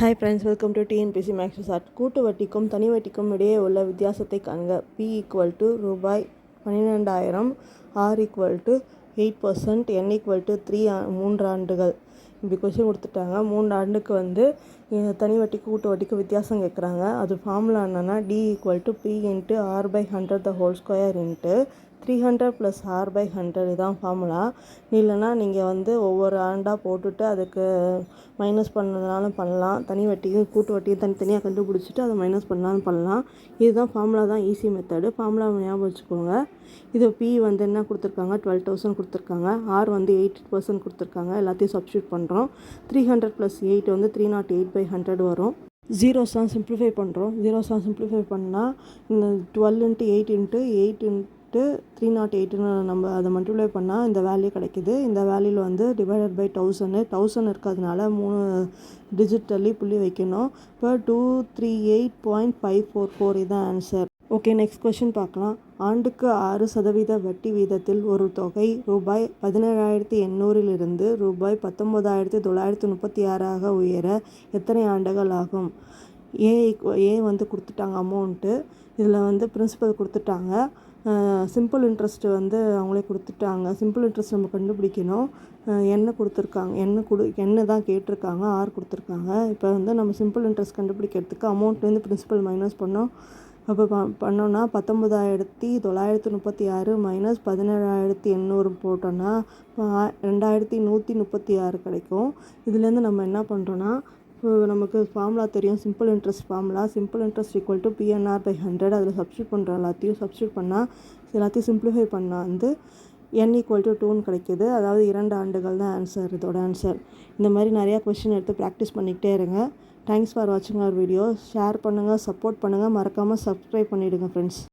Hi friends welcome to TNPSC maths art கூட்டு வட்டிக்கும் தனி வட்டிக்கும் இடையே உள்ள வித்தியாசத்தை காண்க. பி ஈக்குவல் டு ரூபாய் பன்னிரெண்டாயிரம் R equal to eight percent N equal to three மூன்று ஆண்டுகள். இப்படி கொஸ்டின் கொடுத்துட்டாங்க. மூணு ஆண்டுக்கு வந்து தனி வட்டிக்கு கூட்டு வட்டிக்கு வித்தியாசம் கேட்குறாங்க. அது ஃபார்முலா என்னென்னா T equal to P into R by hundred the whole square into three hundred plus R by hundred இதான் ஃபார்முலா இல்லைன்னா நீங்கள் வந்து ஒவ்வொரு ஆண்டாக போட்டுட்டு அதுக்கு மைனஸ் பண்ணதுனாலும் பண்ணலாம். தனி வட்டியும் கூட்டு வட்டியும் தனித்தனியாக கண்டுபிடிச்சிட்டு அதை மைனஸ் பண்ணாலும் பண்ணலாம். இதுதான் ஃபார்முலா தான் ஈஸி மெத்தடு ஃபார்முலா ஞாபகம் வச்சுக்கோங்க. இது பி வந்து என்ன கொடுத்துருக்காங்க? டுவெல் தௌசண்ட் கொடுத்துருக்காங்க. ஆர் வந்து எயிட் பர்சன்ட் கொடுத்துருக்காங்க. எல்லாத்தையும் சப்ஸ்டியூட் பண்ணுறோம் த்ரீ ஹண்ட்ரட் ப்ளஸ் எயிட் வந்து three nought eight by hundred வரும். ஜீரோஸ் தான் சிம்ப்ளிஃபை பண்ணுறோம் ஜீரோஸ் தான் சிம்ப்ளிஃபை பண்ணால் இந்த twelve into eight into eight into three nought எயிட்டுன்னு நம்ம அதை மல்டிப்ளை பண்ணால் இந்த வேல்யூ கிடைக்குது. இந்த வேல்யூவில் வந்து டிவைடட் பை தௌசண்ட் தௌசண்ட் இருக்கிறதுனால மூணு டிஜிட் தள்ளி புள்ளி வைக்கணும். இப்போ two three eight point five four four இதுதான் ஆன்சர் ஓகே நெக்ஸ்ட் கொஷின் பார்க்கலாம். ஆண்டுக்கு ஆறு சதவீத வட்டி வீதத்தில் ஒரு தொகை ரூபாய் பதினேழாயிரத்தி எண்ணூறிலிருந்து ரூபாய் பத்தொம்போதாயிரத்தி தொள்ளாயிரத்தி முப்பத்தி ஆறாக உயர எத்தனை ஆண்டுகள் ஆகும்? ஏ ஏ வந்து கொடுத்துட்டாங்க அமௌண்ட்டு இதில் வந்து பிரின்சிபல் கொடுத்துட்டாங்க. சிம்பிள் இன்ட்ரெஸ்ட் வந்து அவங்களே கொடுத்துட்டாங்க. சிம்பிள் இன்ட்ரெஸ்ட் நம்ம கண்டுபிடிக்கணும். என்ன கொடுத்துருக்காங்க. என்ன கொடு என்ன தான் கேட்டிருக்காங்க. ஆர் கொடுத்துருக்காங்க. இப்போ வந்து நம்ம சிம்பிள் இன்ட்ரெஸ்ட் கண்டுபிடிக்கிறதுக்கு அமௌண்ட்லேருந்து பிரின்சிபல் மைனஸ் பண்ணோம். அப்போ ப பண்ணோன்னா பத்தொம்பதாயிரத்தி தொள்ளாயிரத்தி முப்பத்தி ஆறு மைனஸ் பதினேழாயிரத்தி எண்ணூறு போட்டோன்னா இப்போ ரெண்டாயிரத்தி நூற்றி முப்பத்தி ஆறு கிடைக்கும். இதுலேருந்து நம்ம என்ன பண்ணுறோன்னா நமக்கு ஃபார்முலா தெரியும். Simple interest formula simple interest equal to PNR by hundred அதில் சப்ஸ்டியூட் பண்ணுற எல்லாத்தையும் சப்ஸ்டியூட் பண்ணால் எல்லாத்தையும் சிம்பிளிஃபை பண்ணால் வந்து என் ஈக்குவல் டு டூன்னு கிடைக்கிது. அதாவது இரண்டு ஆண்டுகள் தான் ஆன்சர் இதோட ஆன்சர் இந்த மாதிரி நிறையா கொஷின் எடுத்து ப்ராக்டிஸ் பண்ணிக்கிட்டே இருங்க. தேங்க்ஸ் ஃபார் வாட்சிங் அவர் வீடியோ ஷேர் பண்ணுங்கள் சப்போர்ட் பண்ணுங்கள் மறக்காமல் சப்ஸ்கிரைப் பண்ணிவிடுங்க ஃப்ரெண்ட்ஸ்